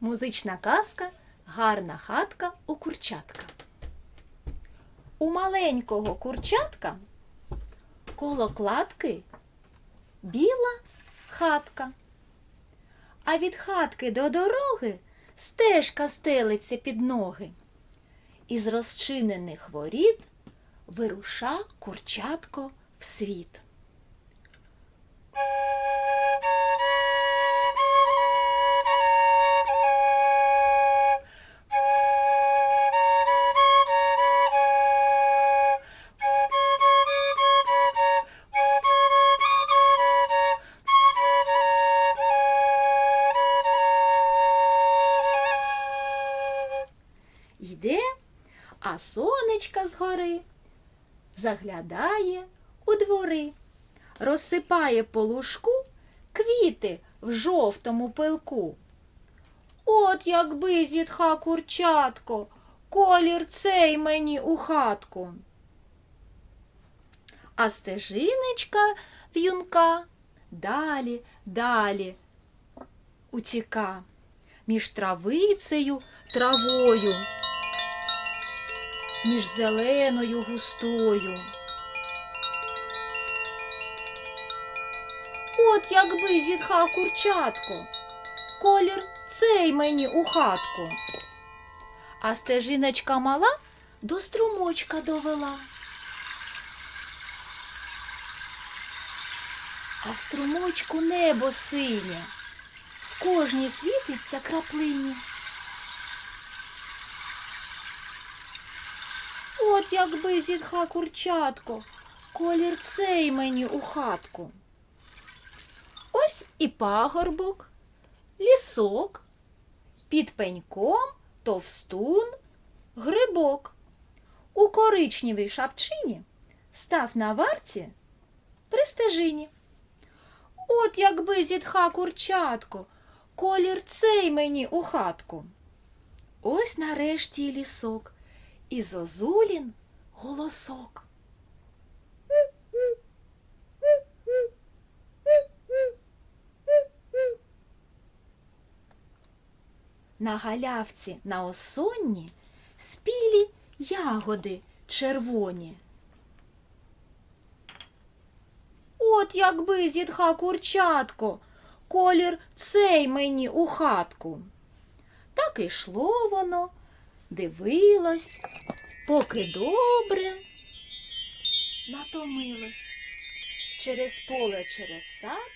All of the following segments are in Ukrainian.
Музична казка Гарна хатка у курчатка. У маленького курчатка коло кладки біла хатка. А від хатки до дороги стежка стелиться під ноги. Із розчинених воріт вируша курчатко в світ. Йде, а сонечка згори заглядає у двори, розсипає по лужку квіти в жовтому пилку. От якби зітха курчатко, колір цей мені у хатку. А стежинечка в'юнка далі, далі утіка між травицею, травою, між зеленою густою. От якби зітха курчатко, колір цей мені у хатку. А стежиночка мала до струмочка довела. А струмочку небо синє, в кожній світиться краплині. От якби зітха курчатко, колір цей мені у хатку. Ось і пагорбок, лісок, під пеньком товстун, грибок. У коричневій шапчині став на варці при стежині. От якби зітха курчатко, колір цей мені у хатку. Ось нарешті лісок, і зозулін голосок. На галявці на осонні спілі ягоди червоні. От якби зітха курчатко, колір цей мені у хатку. Так ішло воно, дивилось, поки добре натомилось. Через поле, через сад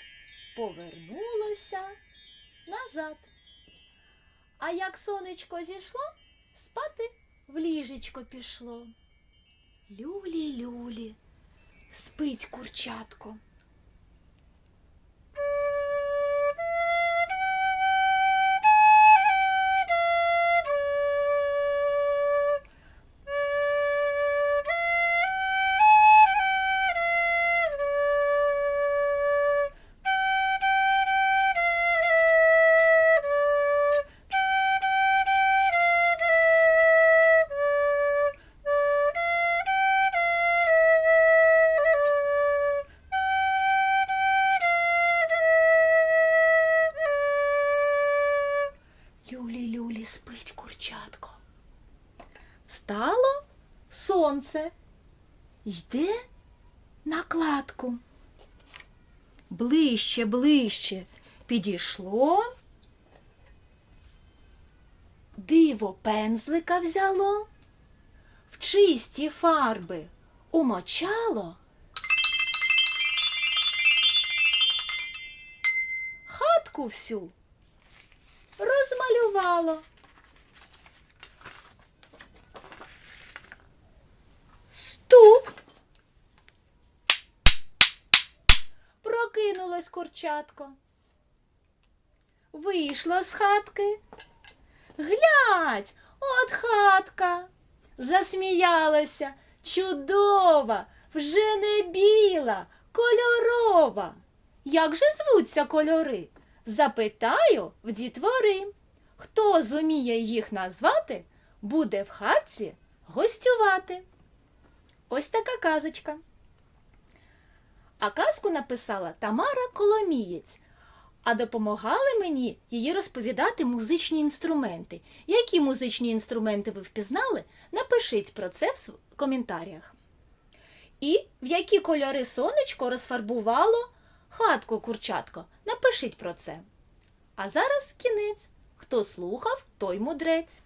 повернулося назад. А як сонечко зійшло, спати в ліжечко пішло. Люлі, люлі, спить курчатко. Сонце, йде на кладку. Ближче, ближче підійшло. Диво пензлика взяло, в чисті фарби умочало. Хатку всю розмалювало. Прокинулось курчатко. Вийшло з хатки. Глядь, от хатка. Засміялася. Чудова, вже не біла, кольорова. Як же звуться кольори? Запитаю в дітвори. Хто зуміє їх назвати, буде в хатці гостювати. Ось така казочка. А казку написала Тамара Коломієць, А допомагали мені її розповідати музичні інструменти. Які музичні інструменти ви впізнали? Напишіть про це в коментарях. І в які кольори сонечко розфарбувало хатку курчатко. Напишіть про це. А зараз кінець. Хто слухав, той мудрець.